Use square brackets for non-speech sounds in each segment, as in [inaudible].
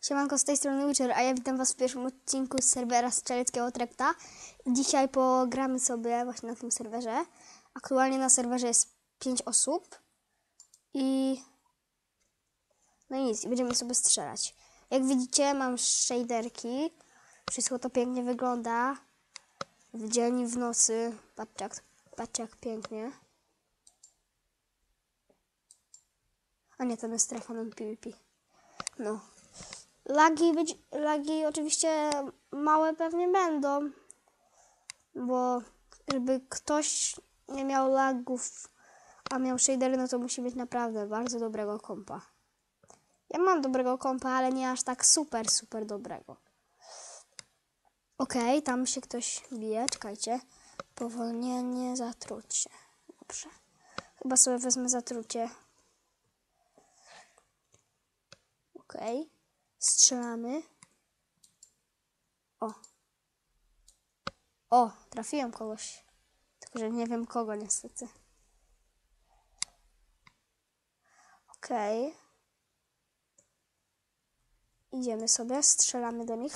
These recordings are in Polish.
Siemanko, z tej strony Witcher, a ja witam was w pierwszym odcinku z serwera Strzeleckiego Trekta. Dzisiaj pogramy sobie właśnie na tym serwerze. Aktualnie na serwerze jest 5 osób i... No i nic, będziemy sobie strzelać. Jak widzicie, mam shaderki. Wszystko to pięknie wygląda. W dzień i w nocy. Patrzcie jak, patrzcie jak pięknie. A nie, to jest strefa non PvP. No. Lagi, być, lagi oczywiście małe pewnie będą, bo żeby ktoś nie miał lagów, a miał shadery, no to musi mieć naprawdę bardzo dobrego kompa. Ja mam dobrego kompa, ale nie aż tak super, super dobrego. Okej, okay, tam się ktoś bije, czekajcie. Powolnienie, zatrucie. Dobrze. Chyba sobie wezmę zatrucie. Okej. Okay. Strzelamy. O. O, trafiłem kogoś. Tylko, że nie wiem kogo niestety. Okej. Okay. Idziemy sobie, strzelamy do nich.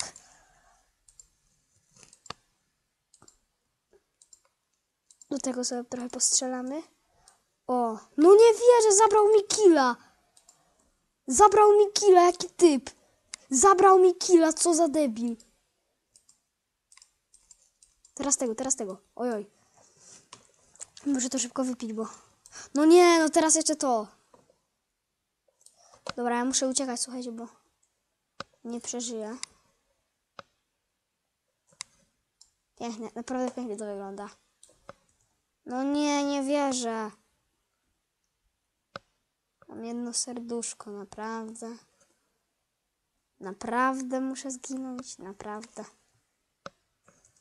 Do tego sobie trochę postrzelamy. O, no nie wierzę, zabrał mi killa. Zabrał mi killa, jaki typ. Zabrał mi killa, co za debil. Teraz tego, teraz tego. Ojoj. Muszę to szybko wypić, bo... No nie, no teraz jeszcze to. Dobra, ja muszę uciekać, słuchajcie, bo... Nie przeżyję. Pięknie, naprawdę pięknie to wygląda. No nie, nie wierzę. Mam jedno serduszko, naprawdę. Naprawdę muszę zginąć, naprawdę.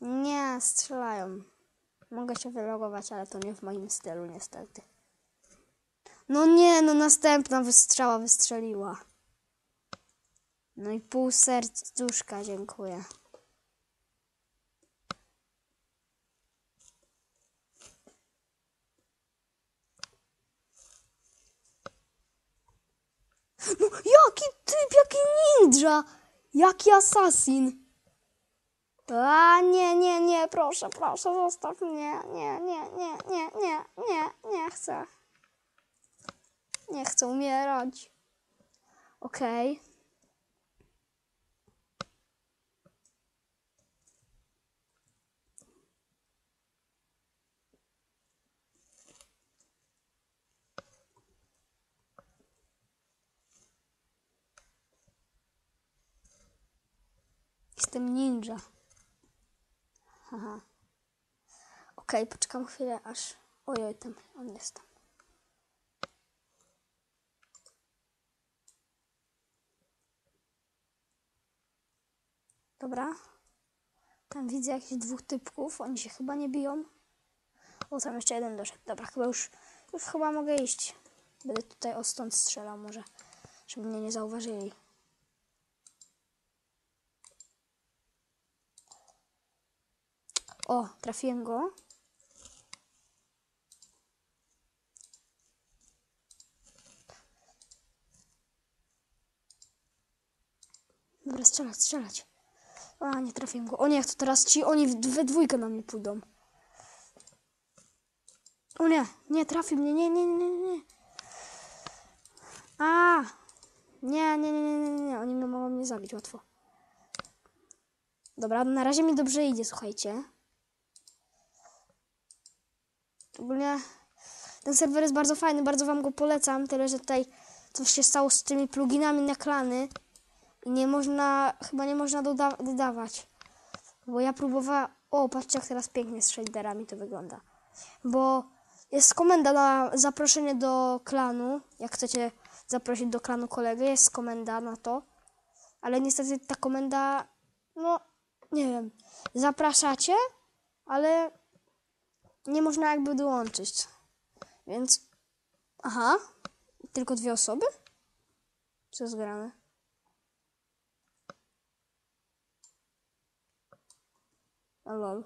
Nie, strzelają. Mogę się wylogować, ale to nie w moim stylu, niestety. No nie, no następna wystrzała wystrzeliła. No i pół serduszka, dziękuję. No, jaki typ, jaki ninja! Jaki asasin! A nie, nie, nie, proszę, proszę, zostaw mnie. Nie, nie, nie, nie, nie, nie, nie chcę. Nie chcę umierać. Okej. Okay. Jestem ninja. Haha. Okej, okay, poczekam chwilę, aż... Ojoj, tam, on jest tam. Dobra. Tam widzę jakichś dwóch typków. Oni się chyba nie biją. O, tam jeszcze jeden doszedł. Dobra, chyba już, już chyba mogę iść. Będę tutaj o stąd strzelał może, żeby mnie nie zauważyli. O, trafiłem go. Dobra, strzelać, strzelać. A, nie trafiłem go. O nie, to teraz ci, oni we dwójkę na mnie pójdą. O nie, nie, trafił mnie, nie, nie, nie, nie. A, nie, nie, nie, nie, nie, nie, oni mogą mnie zabić łatwo. Dobra, na razie mi dobrze idzie, słuchajcie. Ogólnie ten serwer jest bardzo fajny, bardzo wam go polecam, tyle że tutaj coś się stało z tymi pluginami na klany i nie można, chyba nie można doda dodawać. Bo ja próbowałam, o patrzcie jak teraz pięknie z shaderami to wygląda. Bo jest komenda na zaproszenie do klanu, jak chcecie zaprosić do klanu kolegę, jest komenda na to. Ale niestety ta komenda, no nie wiem, zapraszacie, ale nie można jakby dołączyć. Więc. Aha. Tylko dwie osoby? Co zgramy? A lol.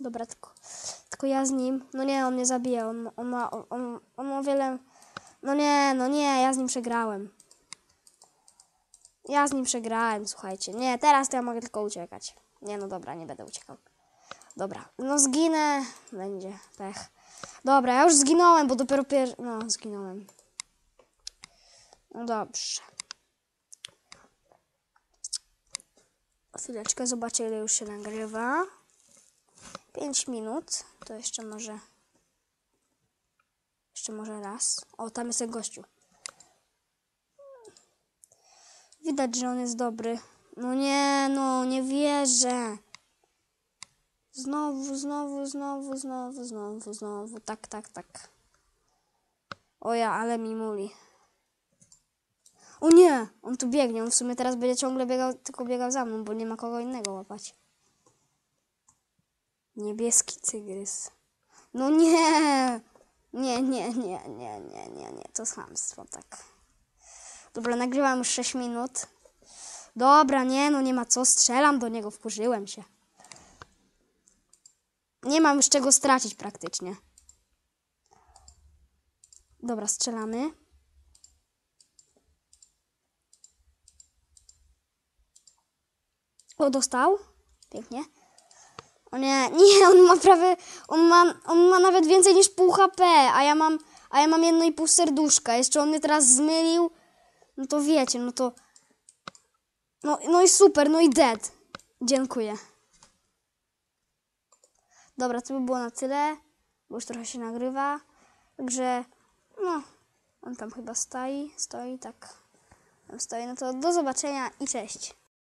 Dobra, tylko, tylko ja z nim. No nie, on mnie zabije, on, on ma, on, on, ma wiele... No nie, no nie, ja z nim przegrałem. Ja z nim przegrałem, słuchajcie. Nie, teraz to ja mogę tylko uciekać. Nie, no dobra, nie będę uciekał. Dobra, no zginę. Będzie pech. Dobra, ja już zginąłem, bo dopiero pier... No, zginąłem. No dobrze. Chwileczkę, zobaczę ile już się nagrywa. 5 minut. To jeszcze może... Jeszcze może raz. O, tam jest ten gościu. Widać, że on jest dobry. No nie, no, nie wierzę. Znowu, znowu, znowu, znowu, znowu, znowu. Tak, tak, tak. O ja, ale mi muli. O nie! On tu biegnie. On w sumie teraz będzie ciągle biegał, tylko biegał za mną, bo nie ma kogo innego łapać. Niebieski cygrys. No nie! Nie, nie, nie, nie, nie, nie, nie. To chamstwo, tak. Dobra, nagrywam już 6 minut. Dobra, nie, no nie ma co. Strzelam do niego, wkurzyłem się. Nie mam już czego stracić praktycznie. Dobra, strzelamy. O, dostał. Pięknie. O nie, [laughs] nie, on ma prawie, on ma, on ma nawet więcej niż pół HP, a ja mam, a ja mam jedno i pół serduszka. Jeszcze on mnie teraz zmylił. No to wiecie, no to, no, no i super, no i dead. Dziękuję. Dobra, to by było na tyle, bo już trochę się nagrywa. Także, no, on tam chyba stoi, stoi, tak. Tam stoi, no to do zobaczenia i cześć.